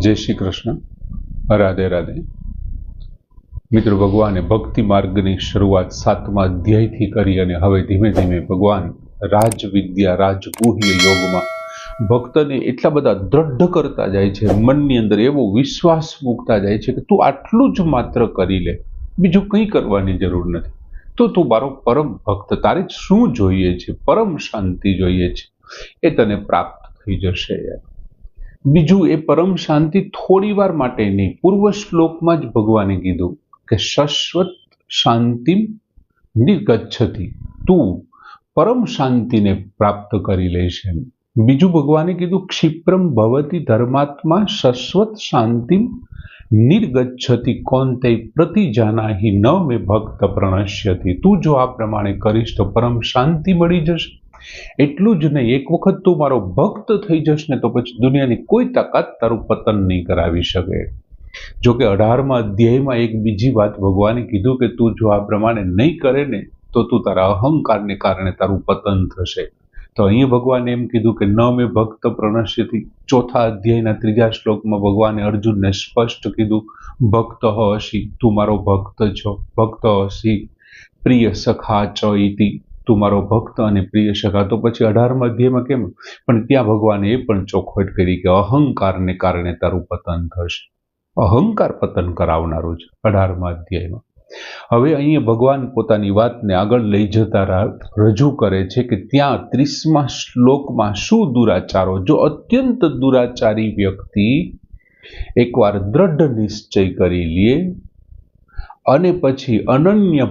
જય શ્રી કૃષ્ણ. રાધે રાધે મિત્રો, ભગવાને ભક્તિ માર્ગની શરૂઆત સાતમા અધ્યાયથી કરી અને હવે ધીમે ધીમે ભગવાન રાજવિદ્યા રાજગુહ્ય યોગમાં ભક્તને એટલા બધા દ્રઢ કરતા જાય છે, મનની અંદર એવો વિશ્વાસ મૂકતા જાય છે કે તું આટલું જ માત્ર કરી લે, બીજું કંઈ કરવાની જરૂર નથી. તો તું મારો પરમ ભક્ત, તારે શું જોઈએ છે? પરમ શાંતિ જોઈએ છે. એ તને પ્રાપ્ત થઈ જશે યાર. બીજું એ પરમ શાંતિ થોડી વાર માટે નહીં. પૂર્વ શ્લોકમાં જ ભગવાને કીધું કે શાશ્વત શાંતિ નિર્ગચ્છતી. તું પરમ શાંતિને પ્રાપ્ત કરી લેશે બીજું ભગવાને કીધું, ક્ષિપ્રમ ભવતી ધર્માત્મા શાશ્વત શાંતિ નિર્ગચ્છતી. કોણ કોંતે પ્રતિજાનાહી ન મે ભક્ત પ્રણશ્યતી. તું જો આ પ્રમાણે કરીશ તો પરમ શાંતિ મળી જશે. એટલું જ નહીં, એક વખત તું મારો ભક્ત થઈ જશ ને તો પછી દુનિયાની કોઈ તાકાત તારું પતન નહીં કરાવી શકે. જો કે અધ્યાયમાં એક બીજી વાત ભગવાને કીધું કે તું જો આ પ્રમાણે નહીં કરે ને, તો તું તારા અહંકારને કારણે તારું પતન થશે. તો અહીંયા ભગવાને એમ કીધું કે ન મેં ભક્ત પ્રણશ્યથી ચોથા અધ્યાયના ત્રીજા શ્લોકમાં ભગવાને અર્જુનને સ્પષ્ટ કીધું, ભક્ત હશી તું મારો ભક્ત છો, ભક્ત હશી પ્રિય સખા ચ તું મારો ભક્ત અને પ્રિય શકા તો પછી અઢારમાં અધ્યાયમાં કેમ? પણ ત્યાં ભગવાને એ પણ ચોખવટ કરી કે અહંકારને કારણે તારું પતન થશે. અહંકાર પતન કરાવનારું છે અઢારમાં અધ્યાયમાં હવે અહીંયા ભગવાન પોતાની વાતને આગળ લઈ જતા રજૂ કરે છે કે ત્યાં ત્રીસમા શ્લોકમાં શું દુરાચારો? જો અત્યંત દુરાચારી વ્યક્તિ એકવાર દ્રઢ નિશ્ચય કરી લે અને પછી અનન્ય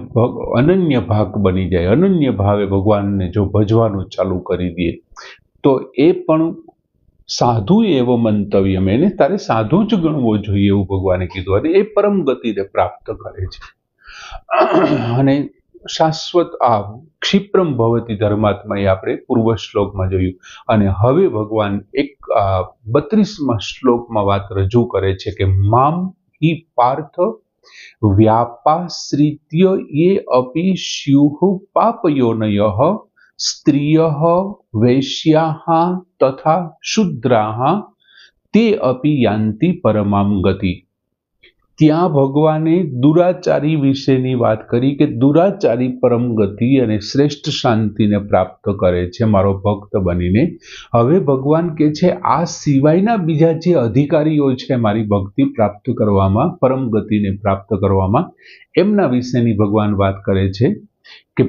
અનન્ય ભાગ બની જાય. અનન્ય ભાવે ભગવાનને જો ભજવાનું ચાલુ કરી દે, તો એ પણ સાધુ એવો મંતવ્ય. એને તારે સાધુ જ ગણવો જોઈએ એવું ભગવાને કીધું. અને એ પરમ ગતિને પ્રાપ્ત કરે છે. અને શાશ્વત આ ક્ષિપ્રમ ભવતી ધર્માત્મા એ આપણે પૂર્વ શ્લોકમાં જોયું. અને હવે ભગવાન એક બત્રીસમાં શ્લોકમાં વાત રજૂ કરે છે કે, મામ હિ પાર્થ વ્યાપાશ્રિત્ય અપી સ્યુઃ પાપયોનય સ્ત્રિય વૈશ્યા તથા શુદ્રા તે અપી યાંતિ પરમામ ગતિ ત્યાં ભગવાને દુરાચારી વિશેની વાત કરી કે દુરાચારી પરમ ગતિ અને શ્રેષ્ઠ શાંતિને પ્રાપ્ત કરે છે મારો ભક્ત બનીને. હવે ભગવાન કે છે, આ સિવાયના બીજા જે અધિકારીઓ છે મારી ભક્તિ પ્રાપ્ત કરવામાં, પરમ ગતિને પ્રાપ્ત કરવામાં, એમના વિશેની ભગવાન વાત કરે છે કે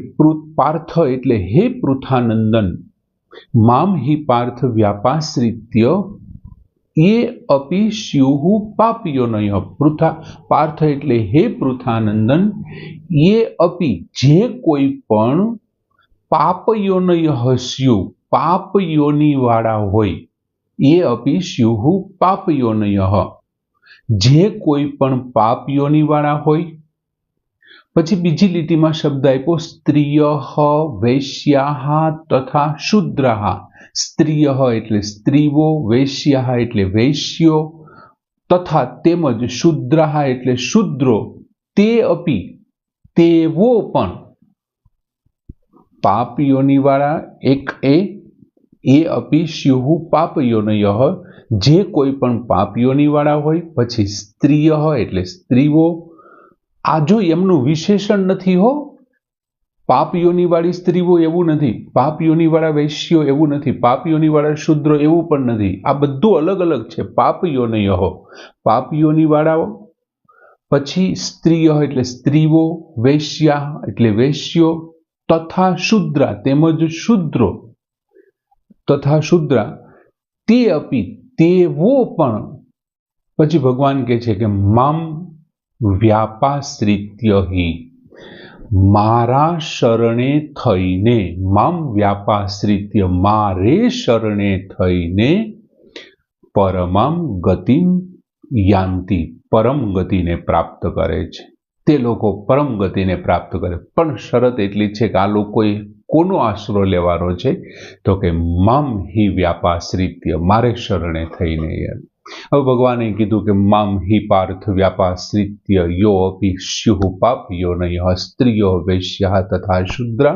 પાર્થ એટલે હે પૃથાનંદન, મામ હિ પાર્થ વ્યાપાશ્રિત્ય એ અપિ સ્યુહુ પાપીઓનય પૃથા. પાર્થ એટલે હે પૃથાનંદન, એ અપિ જે કોઈ પણ પાપયોનય હસ્યુ પાપયોની વાળા હોય, એ અપિ સ્યુહુ પાપયોનય જે કોઈ પણ પાપયોની વાળા હોય પછી બીજી લીટીમાં શબ્દ આપ્યો, સ્ત્રીય વૈશ્યા તથા શુદ્રહા સ્ત્રીય એટલે સ્ત્રીઓ વૈશ્યા એટલે વૈશ્યો તથા તેમજ શુદ્રહા એટલે શુદ્રો. તે અપી તેવો પણ પાપીઓની વાળા એક એ એ અપી સ્યુહુ પાપયોનય જે કોઈ પણ પાપીઓની વાળા હોય, પછી સ્ત્રીય એટલે સ્ત્રીઓ આ જો એમનું વિશેષણ નથી હો પાપીઓની વાળી સ્ત્રીઓ એવું નથી પાપીઓની વાળા વૈશ્યો એવું નથી પાપીઓની વાળા શુદ્રો એવું પણ નથી. આ બધું અલગ અલગ છે, પાપીઓ નહીં હો. પાપીઓની વાળાઓ પછી સ્ત્રીઓ એટલે સ્ત્રીઓ, વૈશ્યા એટલે વૈશ્યો, તથા શુદ્રા તેમજ શુદ્રો. તથા શુદ્રા, તે અપી તેવો પણ. પછી ભગવાન કહે છે કે મામ વ્યાપાશ્રિત્ય મારા શરણે થઈને, મામ વ્યાપાશ્રિત્ય, મારે શરણે થઈને પરમામ ગતિમ યાંતિ, પરમ ગતિને પ્રાપ્ત કરે છે. તે લોકો પરમ ગતિને પ્રાપ્ત કરે. પણ શરત એટલી છે કે આ લોકોએ કોનો આશરો લેવાનો છે? તો કે મામ હિ વ્યાપાશ્રિત્ય, મારે શરણે થઈને હવે ભગવાને કીધું કે મામ હિ પાર્થ વ્યાપાશ્રિત્ય યો અપી સ્યુઃ પાપયો નય સ્ત્રીયો વૈશ્યા તથા શુદ્રા,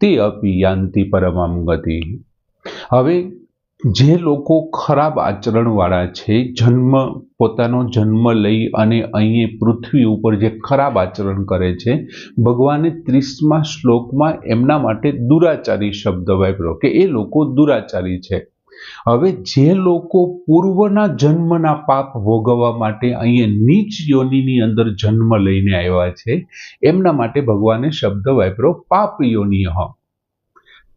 તે અપી યાંતિ પરમામ ગતિ. હવે જે લોકો ખરાબ આચરણવાળા છે, જન્મ, પોતાનો જન્મ લઈ અને અહીં પૃથ્વી ઉપર જે ખરાબ આચરણ કરે છે, ભગવાને ત્રીસમા શ્લોકમાં એમના માટે દુરાચારી શબ્દ વાપર્યો કે એ લોકો દુરાચારી છે. હવે જે લોકો પૂર્વના જન્મના પાપ ભોગવવા માટે અહીંયા નીચ યોનિની અંદર જન્મ લઈને આવ્યા છે, એમના માટે ભગવાને શબ્દ વાપરો પાપ યોનિય.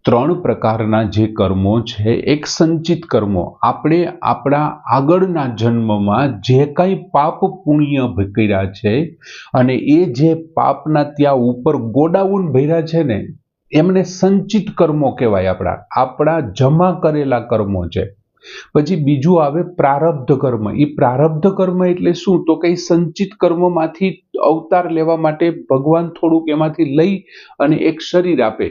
ત્રણ પ્રકારના જે કર્મો છે, એક સંચિત કર્મો. આપણે આપણા આગળના જન્મમાં જે કંઈ પાપ પુણ્ય કર્યા છે અને એ જે પાપના ત્યાં ઉપર ગોડાઉન ભર્યા છે ને એમને સંચિત કર્મો કહેવાય આપણા. આપણા જમા કરેલા કર્મો છે. પછી બીજું આવે પ્રારબ્ધ કર્મ. એ પ્રારબ્ધ કર્મ એટલે શું? તો કંઈ સંચિત કર્મમાંથી અવતાર લેવા માટે ભગવાન થોડુંક એમાંથી લઈ અને એક શરીર આપે.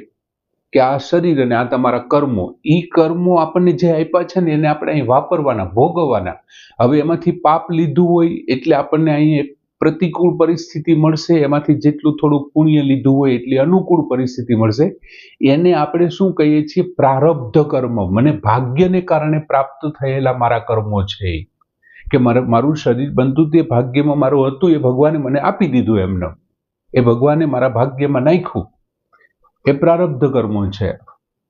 કે આ શરીર અને આ તમારા કર્મો. એ કર્મો આપણને જે આપ્યા છે ને એને આપણે અહીં વાપરવાના, ભોગવવાના. હવે એમાંથી પાપ લીધું હોય એટલે આપણને અહીં પ્રતિકૂળ પરિસ્થિતિ મળશે, એમાંથી જેટલું થોડું પુણ્ય લીધું હોય એટલી અનુકૂળ પરિસ્થિતિ મળશે. એને આપણે શું કહીએ છીએ? પ્રારબ્ધ કર્મ. મને ભાગ્યને કારણે પ્રાપ્ત થયેલા મારા કર્મો છે. કે મારે, મારું શરીર બનતું તે ભાગ્યમાં મારું હતું, એ ભગવાને મને આપી દીધું એમને. એ ભગવાને મારા ભાગ્યમાં નાખ્યું. એ પ્રારબ્ધ કર્મો છે.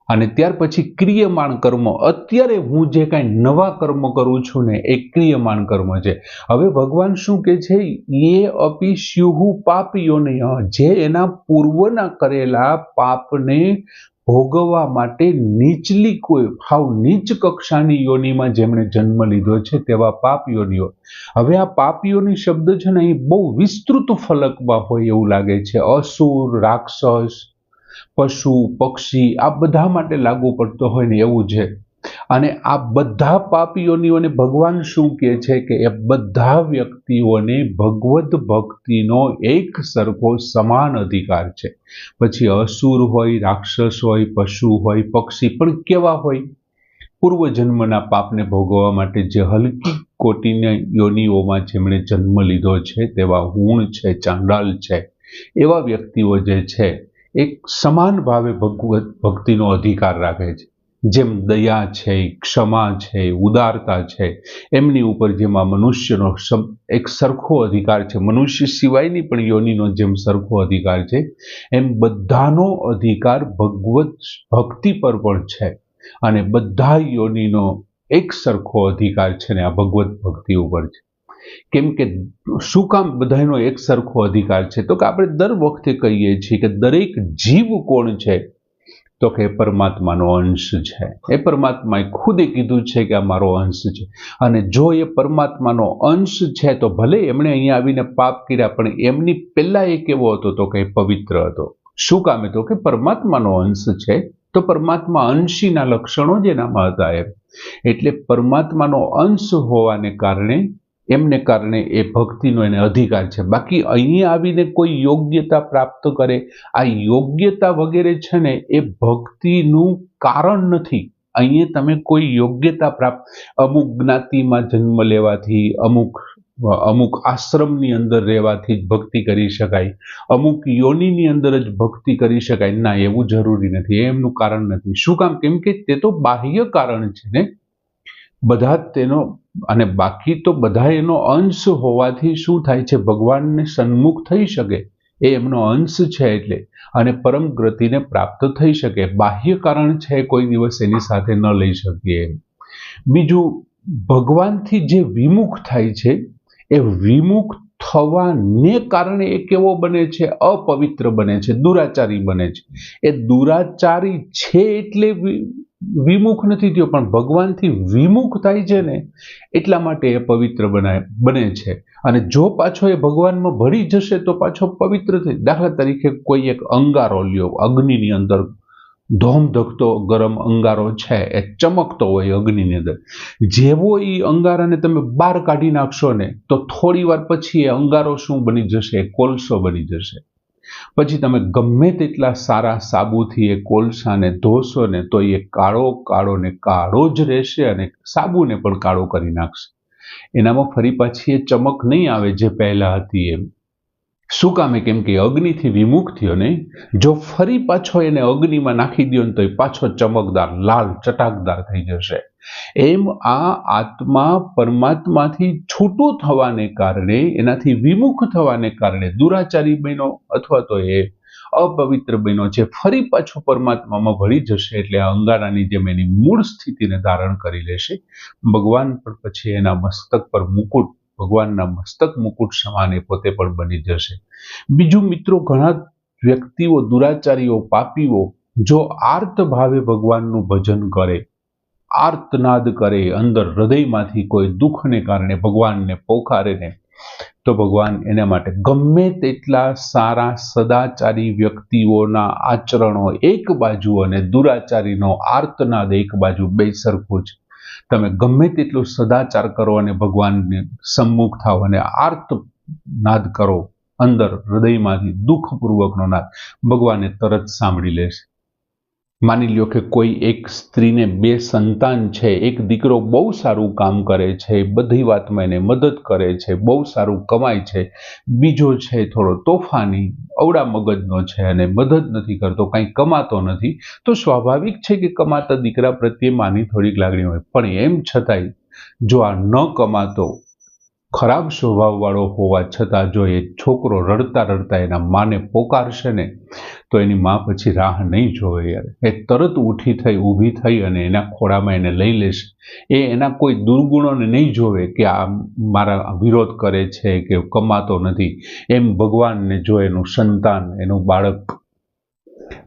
અને ત્યાર પછી ક્રિયમાણ કર્મ. અત્યારે હું જે કાંઈ નવા કર્મ કરું છું ને, એ ક્રિયમાણ કર્મ છે. હવે ભગવાન શું કે છે? એ અપી સ્યુહુ પાપીઓને જે એના પૂર્વના કરેલા પાપને ભોગવવા માટે નીચલી કોઈ હાવ નીચ કક્ષાની યોનિમાં જેમણે જન્મ લીધો છે, તેવા પાપ યોનિઓ હવે આ પાપ યોની શબ્દ છે ને અહીં બહુ વિસ્તૃત ફલકમાં હોય એવું લાગે છે. અસુર, રાક્ષસ પશુ, પક્ષી આ બધા માટે લાગુ પડતો હોય ને એવું છે. અને આ બધા પાપીઓનીઓને ભગવાન શું કહે છે કે એ બધા વ્યક્તિઓને ભગવત ભક્તિનો એક સરખો સમાન અધિકાર છે. પછી અસુર હોય, રાક્ષસ હોય, પશુ હોય, પક્ષી પણ કેવા હોય? પૂર્વજન્મના પાપને ભોગવવા માટે જે હલકી કોટીના યોનિઓમાં જેમણે જન્મ લીધો છે, તેવા હુણ છે, ચાંડાલ છે, એવા વ્યક્તિઓ જે છે એક સમાન ભાવે ભગવત ભક્તિનો અધિકાર રાખે છે. જેમ દયા છે, ક્ષમા છે, ઉદારતા છે, એમની ઉપર જેમાં મનુષ્યનો એક સરખો અધિકાર છે. મનુષ્ય સિવાયની પણ યોનિનો જેમ સરખો અધિકાર છે, એમ બધાનો અધિકાર ભગવત ભક્તિ પર પણ છે. અને બધા યોનિનો એક સરખો અધિકાર છે ને આ ભગવત ભક્તિ ઉપર છે. કેમ કે શું કામ બધાનો એક સરખો અધિકાર છે? તો કે આપણે દર વખતે કહીએ છીએ કે દરેક જીવ કોણ છે? તો કે પરમાત્માનો અંશ છે. એ પરમાત્માએ ખુદે કીધું છે કે આ મારો અંશ છે. અને જો એ પરમાત્માનો અંશ છે, તો ભલે એમણે અહીંયા આવીને પાપ કર્યા, પણ એમની પહેલા એ કેવો હતો તો કે પવિત્ર હતો. શું કામે તો કે પરમાત્માનો અંશ છે? તો પરમાત્મા અંશીના લક્ષણો જ એનામાં હતા એમ. એટલે પરમાત્માનો અંશ હોવાને કારણે એમને કારણે એ ભક્તિનો એને અધિકાર છે. બાકી અહીંયા આવીને કોઈ યોગ્યતા પ્રાપ્ત કરે, આ યોગ્યતા વગેરે છે ને, એ ભક્તિનું કારણ નથી. અહીંયા તમે કોઈ યોગ્યતા પ્રાપ્ત, અમુક જ્ઞાતિમાં જન્મ લેવાથી, અમુક અમુક આશ્રમની અંદર રહેવાથી જ ભક્તિ કરી શકાય, અમુક યોનિની અંદર જ ભક્તિ કરી શકાય. ના, એવું જરૂરી નથી. એમનું કારણ નથી. શું કામ? કેમ કે તે તો બાહ્ય કારણ છે ને. બધા તેનો, અને બાકી તો બધા એનો અંશ હોવાથી શું થાય છે? ભગવાનને સન્મુખ થઈ શકે એ એમનો અંશ છે એટલે. અને પરમ ગતિને પ્રાપ્ત થઈ શકે. બાહ્ય કારણ છે કોઈ દિવસ એની સાથે ન લઈ શકીએ બીજું, ભગવાનથી જે વિમુખ થાય છે, એ વિમુખ થવાને કારણે એ કેવો બને છે? અપવિત્ર બને છે, દુરાચારી બને છે. એ દુરાચારી છે એટલે વિમુખ નથી થયો, પણ ભગવાનથી વિમુખ થાય છે ને, એટલા માટે એ પવિત્ર બનાય, બને છે. અને જો પાછો એ ભગવાનમાં ભળી જશે, તો પાછો પવિત્ર થઈ દાખલા તરીકે કોઈ એક અંગારો લ્યો, અગ્નિની અંદર ધોમ ધકતો, ગરમ અંગારો છે, એ ચમકતો હોય અગ્નિની અંદર. જેવો એ અંગારાને તમે બહાર કાઢી નાખશો ને, તો થોડી વાર પછી એ અંગારો શું બની જશે? કોલસો બની જશે. પછી તમે ગમે તેટલા સારા સાબુથી એ કોલસાને ધોશો ને, તો એ કાળો કાળો ને કાળો જ રહેશે અને સાબુને પણ કાળો કરી નાખશે. એનામાં ફરી પાછી એ ચમક નહીં આવે જે પહેલા હતી એમ. શું કામે કેમ કે અગ્નિથી વિમુખ થયો ને? જો ફરી પાછો એને અગ્નિમાં નાખી દો ને તો એ પાછો ચમકદાર, લાલ, ચટાકદાર થઈ જશે. એમ આ આત્મા પરમાત્માથી છૂટું થવાને કારણે, એનાથી વિમુખ થવાને કારણે દુરાચારી બન્યો અથવા તો એ અપવિત્ર બન્યો છે ફરી પાછો પરમાત્મામાં ભળી જશે એટલે આ અંગારાની જેમ એની મૂળ સ્થિતિને ધારણ કરી લેશે. ભગવાન પણ પછી એના મસ્તક પર મુકુટ ભગવાનના મસ્તક મુકુટ સમાન એ પોતે પણ બની જશે. બીજું મિત્રો, ઘણા વ્યક્તિઓ, દુરાચારીઓ, પાપીઓ જો આર્ત ભાવે ભગવાનનું ભજન કરે, આર્તનાદ કરે, અંદર હૃદયમાંથી કોઈ દુઃખને કારણે ભગવાનને પોકારે ને, તો ભગવાન એના માટે ગમે તેટલા સારા સદાચારી વ્યક્તિઓના આચરણો એક બાજુ અને દુરાચારીનો આર્તનાદ એક બાજુ બે સરખું છે તમે ગમે તેટલું સદાચાર કરો અને ભગવાનને સમ્મુખ થાવ અને આર્ત નાદ કરો, અંદર હૃદયમાંથી દુઃખપૂર્વકનો નાદ, ભગવાને તરત સાંભળી લેશે. માની લ્યો કે કોઈ એક સ્ત્રીને બે સંતાન છે, એક દીકરો બહુ સારું કામ કરે છે, બધી વાતમાં એને મદદ કરે છે, બહુ સારું કમાય છે, બીજો છે થોડો તોફાની અવડા મગજનો છે અને મદદ નથી કરતો, કંઈ કમાતો નથી, તો સ્વાભાવિક છે કે કમાતા દીકરા પ્રત્યે માની થોડીક લાગણી હોય. પણ એમ છતાંય, જો આ ન કમાતો, ખરાબ સ્વભાવવાળો હોવા છતાં જો એ છોકરો રડતા રડતા એના માને પોકારશે ને તો એની મા પછી રાહ નહીં જોવે યાર. એ તરત ઉઠી થઈ, ઊભી થઈ અને એના ખોળામાં એને લઈ લેશે. એ એના કોઈ દુર્ગુણોને નહીં જોવે કે આ મારા વિરોધ કરે છે કે કમાતો નથી. એમ ભગવાનને જો એનું સંતાન, એનું બાળક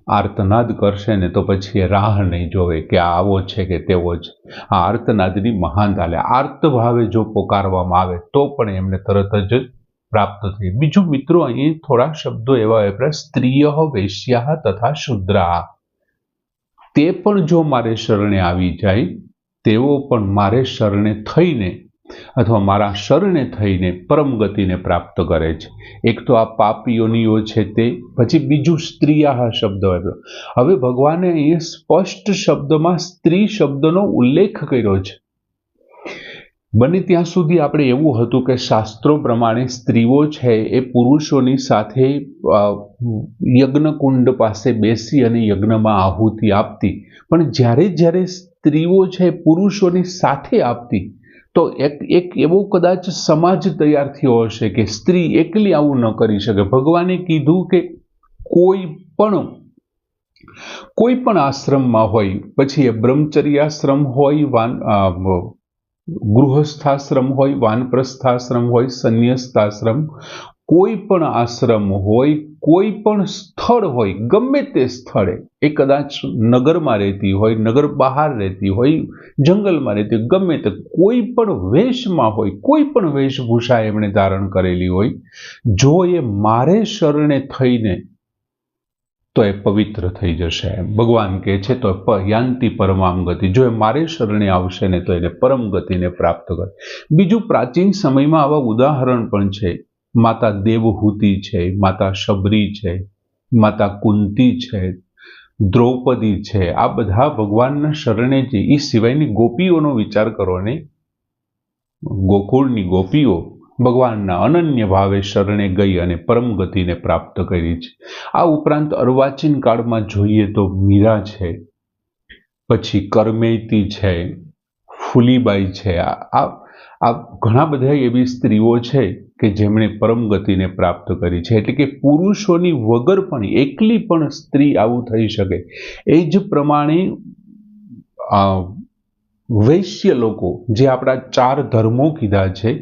આર્તનાદ કરશે ને તો પછી એ રાહ નહીં જોવે કે આ આવો છે કે તેવો છે. આ આર્તનાદની મહાનતા લે આર્ત ભાવે જો પોકારવામાં આવે તો પણ એમને તરત જ પ્રાપ્ત થઈ બીજું મિત્રો અહીં થોડા શબ્દો એવા વપરાય સ્ત્રીય વૈશ્યા તથા શુદ્રા. તે પણ જો મારે શરણે આવી જાય, તેઓ પણ મારે શરણે થઈને અથવા મારા શરણે થઈને પરમ ગતિને પ્રાપ્ત કરે છે. એક તો આ પાપીઓનીઓ છે તે, પછી બીજું સ્ત્રીયા શબ્દ આવ્યો હવે ભગવાને અહીંયા સ્પષ્ટ શબ્દમાં સ્ત્રી શબ્દનો ઉલ્લેખ કર્યો છે. બને ત્યાં સુધી આપણે એવું હતું કે શાસ્ત્રો પ્રમાણે સ્ત્રીઓ છે એ પુરુષોની સાથે યજ્ઞકુંડ પાસે બેસી અને યજ્ઞમાં આહુતિ આપતી. પણ જ્યારે જ્યારે સ્ત્રીઓ છે પુરુષોની સાથે આપતી, તો એક એક એવો કદાચ સમાજ તૈયાર થયો હશે કે સ્ત્રી એકલી આવું ન કરી શકે. ભગવાને કીધું કે કોઈ પણ કોઈ પણ આશ્રમમાં હોય, પછી એ બ્રહ્મચર્યાશ્રમ હોય, વાન ગૃહસ્થાશ્રમ હોય, વાનપ્રસ્થાશ્રમ હોય, સંન્યસ્તાશ્રમ, કોઈ પણ આશ્રમ હોય, કોઈ પણ સ્થળ હોય, ગમે તે સ્થળે, એ કદાચ નગરમાં રહેતી હોય, નગર બહાર રહેતી હોય, જંગલમાં રહેતી હોય, ગમે તે કોઈ પણ વેશમાં હોય, કોઈ પણ વેશભૂષા એમણે ધારણ કરેલી હોય, જો એ મારે શરણે થઈને તો એ પવિત્ર થઈ જશે. ભગવાન કહે છે તો યાંતિ પરમામ ગતિ. જો એ મારે શરણે આવશે ને, તો એને પરમ ગતિને પ્રાપ્ત કરે. બીજું પ્રાચીન સમયમાં આવા ઉદાહરણ પણ છે. માતા દેવહૂતિ છે, માતા શબરી છે, માતા કુંતી છે, દ્રૌપદી છે. આ બધા ભગવાનના શરણે જે એ સિવાયની ગોપીઓનો વિચાર કરો ને ગોકુળની ગોપીઓ ભગવાનના અનન્ય ભાવે શરણે ગઈ અને પરમ ગતિને પ્રાપ્ત કરી છે. આ ઉપરાંત અર્વાચીન કાળમાં જોઈએ તો મીરા છે, પછી કરમેતી છે, ફૂલીબાઈ છે. આ આ ઘણા બધા એવી સ્ત્રીઓ છે કે જેમણે પરમ ગતિને પ્રાપ્ત કરી છે. એટલે કે પુરુષોની વગર પણ એકલી પણ સ્ત્રી આવું થઈ શકે. એ જ પ્રમાણે વૈશ્ય લોકો જે આપણા ચાર ધર્મો કીધા છે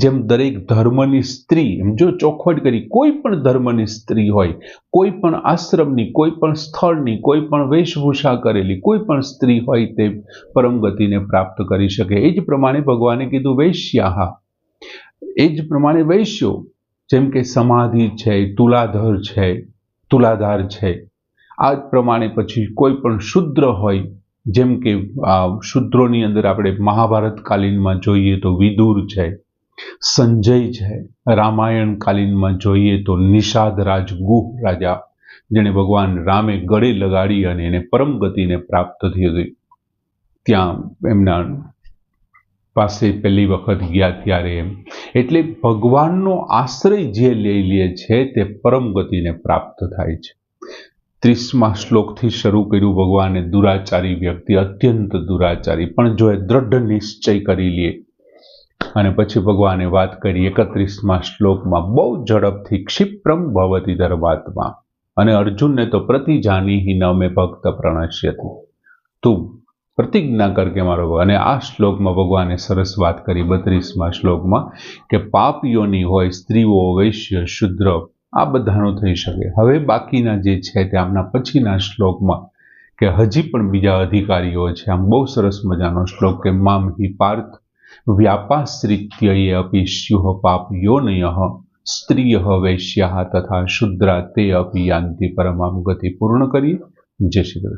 જેમ દરેક ધર્મની સ્ત્રી, એમ જો ચોખવટ કરી, કોઈ પણ ધર્મની સ્ત્રી હોય, કોઈ પણ આશ્રમની, કોઈ પણ સ્થળની, કોઈ પણ વેશભૂષા કરેલી, કોઈ પણ સ્ત્રી હોય તે પરમ ગતિને પ્રાપ્ત કરી શકે. એ જ પ્રમાણે ભગવાને કીધું, વૈશ્યાહા. એ જ પ્રમાણે વૈશ્યો. જેમ કે સમાધિ છે, તુલાધર છે, તુલાધાર છે. આ જ પ્રમાણે પછી કોઈ પણ શુદ્ર હોય, જેમ કે શુદ્રોની અંદર આપણે મહાભારત કાલીનમાં જોઈએ તો વિદુર છે. સંજય છે. રામાયણ કાલીનમાં જોઈએ તો નિષાદ રાજગુહ રાજા, જેણે ભગવાન રામે ગળે લગાડી અને એને પરમ ગતિને પ્રાપ્ત થઈ હતી. ત્યાં એમના પાસે પહેલી વખત ગયા ત્યારે એટલે ભગવાનનો આશ્રય જે લઈ લે છે તે પરમ ગતિને પ્રાપ્ત થાય છે. ત્રીસમા શ્લોકથી શરૂ કર્યું ભગવાને દુરાચારી વ્યક્તિ અત્યંત દુરાચારી, પણ જો એ દ્રઢ નિશ્ચય કરી લે અને પછી ભગવાને વાત કરી એકત્રીસમાં શ્લોકમાં, બહુ ઝડપથી ક્ષિપ્રમ ભવતી ધર્માત્મા. અને અર્જુનને તો પ્રતિજાની ન મેં ભક્ત પ્રણશ્યતી. તું પ્રતિજ્ઞા કર કે મારો અને આ શ્લોકમાં ભગવાને સરસ વાત કરી બત્રીસમાં શ્લોકમાં કે પાપીઓની હોય, સ્ત્રીઓ, વૈશ્ય, શુદ્ર, આ બધાનું થઈ શકે. હવે બાકીના જે છે તે આમના પછીના શ્લોકમાં કે હજી પણ બીજા અધિકારીઓ છે. આમ બહુ સરસ મજાનો શ્લોક કે, મામ હિ પાર્થ વ્યાપાશ્રિત્ય એ અપી સ્યુહ પાપયોનય સ્ત્રીય વૈશ્યા તથા શુદ્રા તે અપી યાંતિ પરમામ ગતિ પૂર્ણ કરીએ જય શ્રી કૃષ્ણ